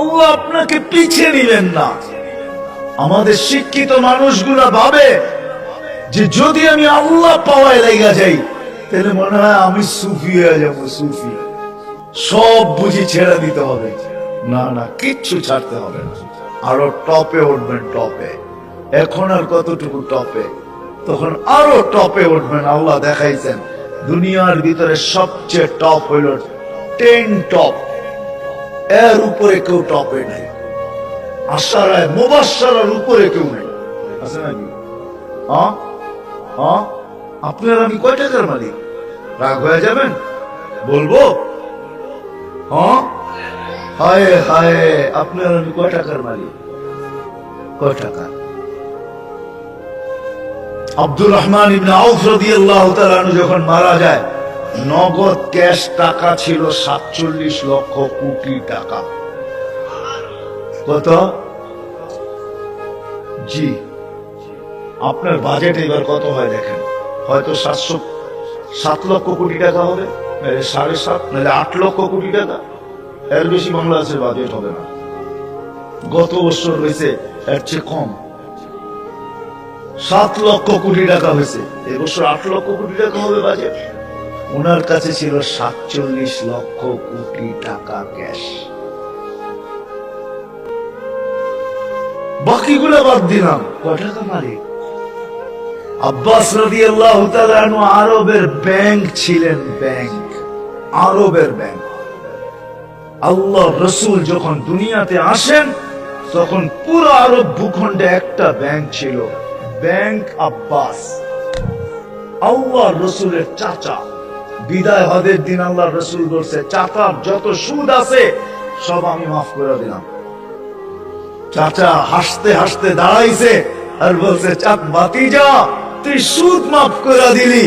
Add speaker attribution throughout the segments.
Speaker 1: আল্লাহ আপনাকে পিছিয়ে নিলেন না। আমাদের শিক্ষিত মানুষগুলা ভাবে যে যদি আমি আল্লাহ পাওয়ায় লেগা যাই, তাহলে মনে হয় আমি সুফি হয়ে যাব, সুফি। সব বুঝি ছেড়ে দিতে হবে। না না, কিচ্ছু ছাড়তে হবে না। আরও টপে উঠবেন টপে। এখন আর কতটুকু টপে? তখন আরও টপে উঠবেন, আল্লাহ দেখাইছেন। দুনিয়ার ভিতরে সবচেয়ে টপ হইল টেন টপ এর উপরে কেউ টপে নাই। আশারায় মুবাসারার উপরে কেউ নেই। হ্যাঁ? হ্যাঁ? আপনার আমি কয় টাকার মালিক? রাগ হয়ে যাবেন? বলব? হ্যাঁ? হায় হায়, আপনার আমি কয় টাকার মালিক? কয় টাকা? আব্দুর রহমান ইবনে আউফ রাদিয়াল্লাহু তাআলা যখন মারা যায় নগদ ক্যাশ টাকা ছিল সাতচল্লিশ লক্ষ কোটি টাকা। কত? জি। আপনার বাজেট এবার কত হয় দেখেন। হয়তো সাতশো সাত লক্ষ কোটি টাকা হবে সাড়ে সাত, নাহলে আট লক্ষ কোটি টাকা। এর বেশি বাংলাদেশের বাজেট হবে না। গত বছর হয়েছে, এর চেয়ে কম। সাত লক্ষ কোটি টাকা হয়েছে। এবছর আট লক্ষ কোটি টাকা হবে বাজেট ওনার কাছে ছিল সাতচল্লিশ লক্ষ কোটি টাকা ক্যাশ। বাকিগুলো বাদ দিলাম। কয় টাকা মালিক? আব্বাস রাদি আল্লাহ আরবের ব্যাংক ছিলেন ব্যাংক আরবের ব্যাংক আল্লাহ রসুল যখন দুনিয়াতে আসেন, তখন পুরো আরব ভূখণ্ডে একটা ব্যাংক ছিল ব্যাংক আব্বাস। আল্লাহ রসুলের চাচা। বিদায় হদের দিন আল্লাহ রসুল বলছে, চাচার যত সুদ আছে, সব আমি মাফ করে দিলাম। চাচা হাসতে হাসতে দাঁড়াইছে আর বলছে চাক বাতি যা তুই সুদ মাফ করে দিলি।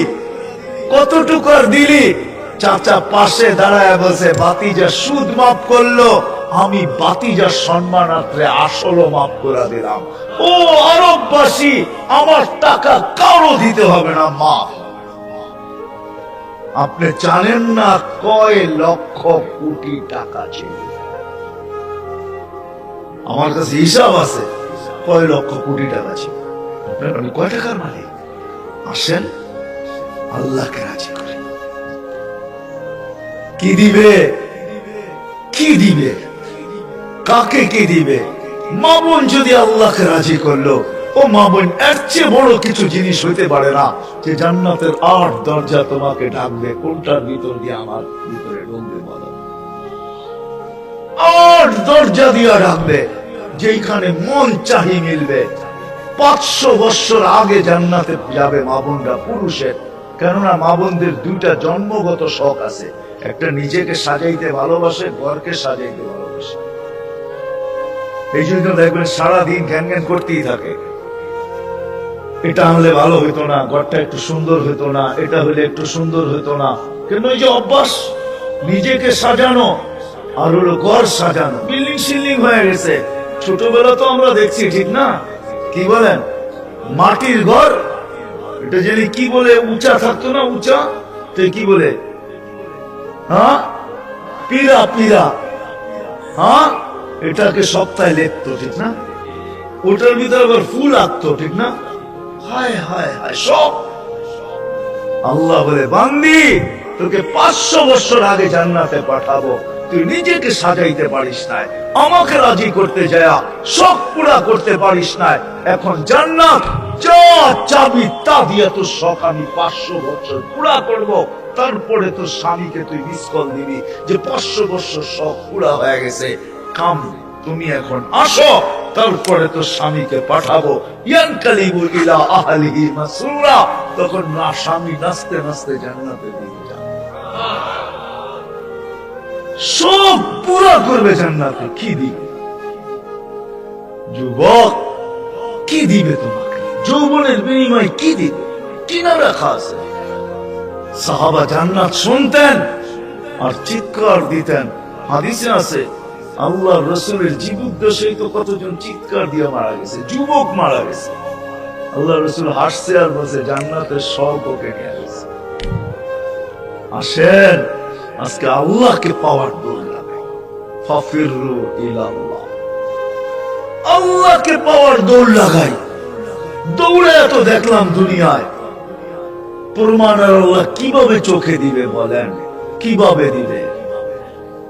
Speaker 1: কতটুকু আর দিলি? চাচা পাশে দাঁড়ায় বলছে বাতিজা সুদ মাফ করল, আমি বাতিজার সম্মানার্থে আসলও মাফ করে দিলাম। ও আরববাসী, আমার টাকা কারও দিতে হবে না মাফ আপনি জানেন না কয় লক্ষ কোটি টাকা ছিল আমার কাছে হিসাব আছে, কয় লক্ষ কোটি টাকা ছিল আপনার আমি কয় টাকার মালিক? আসেন, আল্লাহকে রাজি করে কি দিবে? কি দিবে? কাকে কি দিবে? মামুন যদি আল্লাহকে রাজি করল ও মামুন এর চেয়ে বড় কিছু জিনিস হইতে পারে না যে জান্নাতের আট দরজা তোমাকে ডাকবে কোনটার ভিতর দিয়ে আমার ভিতরে ঢুকবে আট দরজা দিয়া ডাকবে যেখানে মন চাহি মিলবে। পাঁচশো বৎসর আগে জান্নাতে যাবে মা বোনরা পুরুষের কেননা মাবনদের দুইটা জন্মগত শখ আছে। একটা নিজেকে সাজাইতে ভালোবাসে, ঘরকে সাজাইতে ভালোবাসে। এই জন্য দেখবেন সারাদিন জ্ঞান জ্ঞান করতেই থাকে। এটা আনলে ভালো হইতো না, ঘরটা একটু সুন্দর হইতো না, এটা হলে একটু সুন্দর হইতো না। কেন ওই যে অভ্যাস? নিজেকে সাজানো আর হলো ঘর সাজানো। বিল্ডিং সিল্ডিং হয়ে গেছে। ছোটবেলা তো আমরা দেখছি, ঠিক না? কি বলেন? মাটির ঘর? এটা জানি কি বলে, উঁচা থাকতো না উঁচা? তো কি বলে? হ্যাঁ? পীরা পীরা হ্যাঁ? এটাকে সপ্তাহে লেখতো, ঠিক না? ওটার ভিতরে আবার ফুল আঁকতো, ঠিক না? হায় হায় হায়, সব। আল্লাহ বলে, বান্দি, তোকে পাঁচশো বছর আগে জান্নাতে পাঠাবো। তুই নিজেকে সাজাইতে পারিস না আমাকে রাজি করতে যায় সব পুরা করতে পারিস না এখন জান্নাত, যা চাবি তা দিয়ে তোর শখ আমি পাঁচশো বছর পুরা করব। তারপরে তোর স্বামীকে তুই মিস কল দিবি যে পাঁচশো বছর শখ পুরা হয়ে গেছে। কাম, তুমি এখন আসো। তারপরে তোর স্বামীকে পাঠাবো। তখন না স্বামী নাচতে নাচতে জান্নাতে দিকে যাবে সব পুরা করবে জান্নাতে। কি দিবে? যুবক, কি দিবে তোমাকে? যৌবনের বিনিময়ে কি দিবে? কি রাখা আছে? সাহাবা জান্নাত শুনতেন আর চিৎকার দিতেন। হাদিসে আছে আল্লাহ রসুলের জীবদ্দশাই তো কতজন চিৎকার দিয়ে মারা গেছে, যুবক মারা গেছে। আল্লাহ রসুল হাসছে আর বলছে, জান্নাতের সব ওকে গেছে আসেন, আজকে আল্লাহকে পাওয়ার লাগে। ফাফিরু ইলাল্লাহ। আল্লাহকে পাওয়ার দৌড় লাগাই। দৌড়ে এত দেখলাম দুনিয়ায়। প্রমাণ আল্লাহ কীভাবে চোখে দিবে বলেন? কীভাবে দিবে?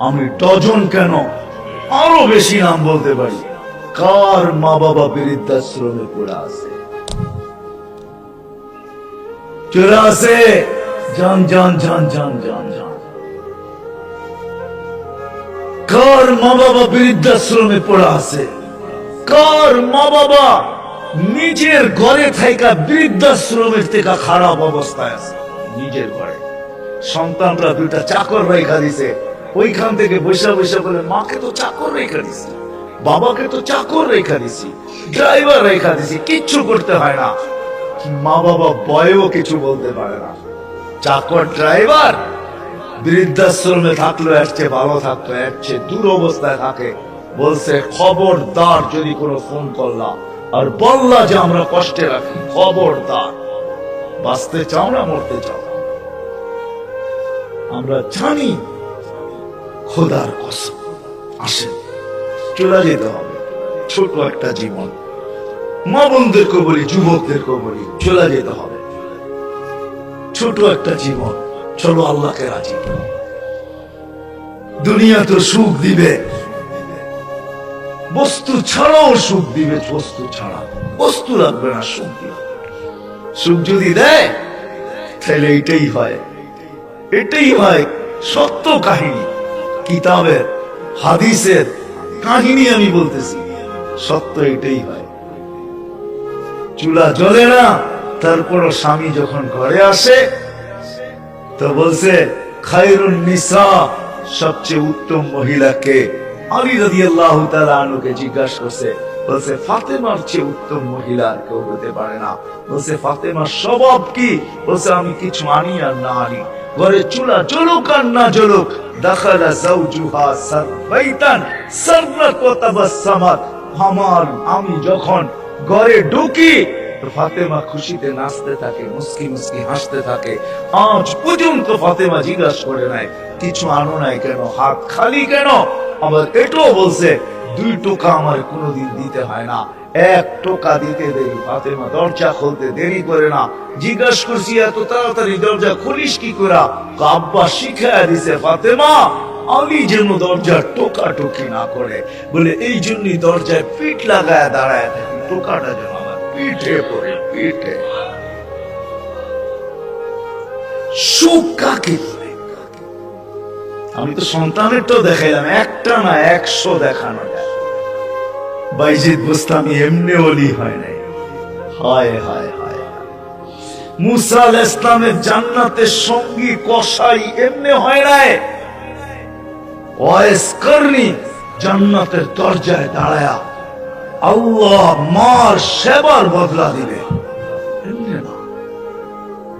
Speaker 1: আমি ডজন কেন? আরও বেশি নাম বলতে পারি। কার মা বাবা বৃদ্ধাশ্রমে পড়ে আছে? চলে আসে। কার মা বাবা বৃদ্ধাশ্রমে পড়ে আছে? কার মা বাবা নিজের ঘরে থাকা বৃদ্ধাশ্রমের থেকে খারাপ অবস্থায় আছে? নিজের ঘরে। সন্তানরা দুইটা চাকর রেখা দিছে ওইখান থেকে বৈশা বৈশা বলে, মাকে তো চাকর রেখা দিছি, বাবাকে তো চাকর রেখা দিছি ড্রাইভার রেখা দিছি, কিচ্ছু করতে হয় না। মা বাবা বয়ও কিছু বলতে পারে না। চাকর ড্রাইভার বৃদ্ধাশ্রমে থাকল এর ভালো থাকতো, এর দূর অবস্থায় থাকে। বলছে, খবরদার যদি কোনো ফোন করলা আর বললা যে আমরা কষ্টে রাখি, খবরদার। বাঁচতে চাও না, মরতে চাও আমরা জানি খোদার কসম। আসেন, চলে যেতে হবে। ছোট একটা জীবন। মা বোনদেরকে বলি যুবকদেরকে বলি, চলে যেতে হবে। ছোট একটা জীবন। চলো আল্লাহকে রাজি। দুনিয়া তো সুখ দিবে। বস্তু ছাড়াও সুখ দিবে, বস্তু ছাড়া। বস্তু লাগবে না, সুখ দিবে সুখ যদি দেয়, তাহলে এটাই হয়। এটাই হয় সত্য কাহিনী। কিতাবের, হাদিসের কাহিনী আমি বলতেছি। সত্য এটাই হয়। চুলা জ্বলে না, তারপরও স্বামী যখন ঘরে আসে, তো বলছে নিসা সবচেয়ে উত্তম মহিলাকে। আলী আল্লাহ আনুকে জিজ্ঞাসা করছে, বলছে, ফাতেমার চেয়ে উত্তম মহিলা আর কেউ হতে পারে না। বলছে, ফাতেমার স্বভাব কি? বলছে, আমি কিছু আনি আর না আনি। ঘরে চুলা জ্বলুক আর না জ্বলুক, দাখালা জাউজুহা সারবাইতান তাবাসসামাত আমার আমি যখন ঘরে ঢুকি, ফাতেমা খুশিতে নাচতে থাকে, মুস্কি মুস্কি হাসতে থাকে। আজ পর্যন্ত ফাতেমা জিজ্ঞাসা করে নাই, কিছু আনো নাই কেন? হাত খালি কেন? আবার এটাও বলছে, দুই টোকা আমার কোনোদিন দিতে হয় না। এক টোকা দিতে দেরি। ফাতেমা দরজা খুলতে দেরি করে না। জিজ্ঞাসা করছি, এত তাড়াতাড়ি দরজা খুলিস কি করা? দিছে, ফাতেমা, আমি যেন দরজার টোকা না করে। বলে, এই জন্যই দরজায় পিঠ লাগায় দাঁড়ায় টোকাটা যেন আমার পিঠে পড়ে, পিঠে। সুখ কাকে আমি তো সন্তানের তো দেখাইলাম, একটা না একশো দেখানো যায়। বাইজিদ বুস্তামি এমনি অলি হয় নাই। হায় হায় হায়। মুসা আল ইসলামের জান্নাতের সঙ্গী কসাই এমনি হয় নাই। ওয়েস করনি জান্নাতের দরজায় দাঁড়ায়া আল্লাহ মার সেবার বদলা দিবে। এমনি না।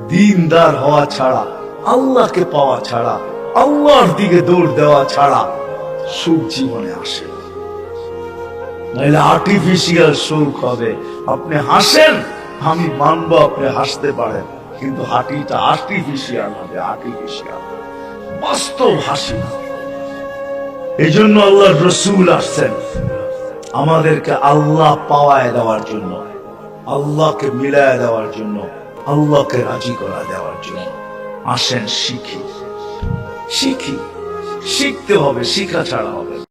Speaker 1: দিনদার হওয়া ছাড়া, আল্লাহকে পাওয়া ছাড়া, আল্লাহর দিকে দৌড় দেওয়া ছাড়া সুখ জীবনে আসে না। নাহলে আর্টিফিশিয়াল সুখ হবে। আপনি হাসেন, আমি মানবো আপনি হাসতে পারেন। কিন্তু হাঁটিটা আর্টিফিশিয়াল হবে আর্টিফিশিয়াল বাস্তব হাসি এই জন্য আল্লাহ রসুল আসছেন আমাদেরকে আল্লাহ পাওয়ায় দেওয়ার জন্য, আল্লাহকে মিলায় দেওয়ার জন্য, আল্লাহকে রাজি করা দেওয়ার জন্য। আসেন শিখি। শিখি। শিখতে হবে, শিখা ছাড়া হবে।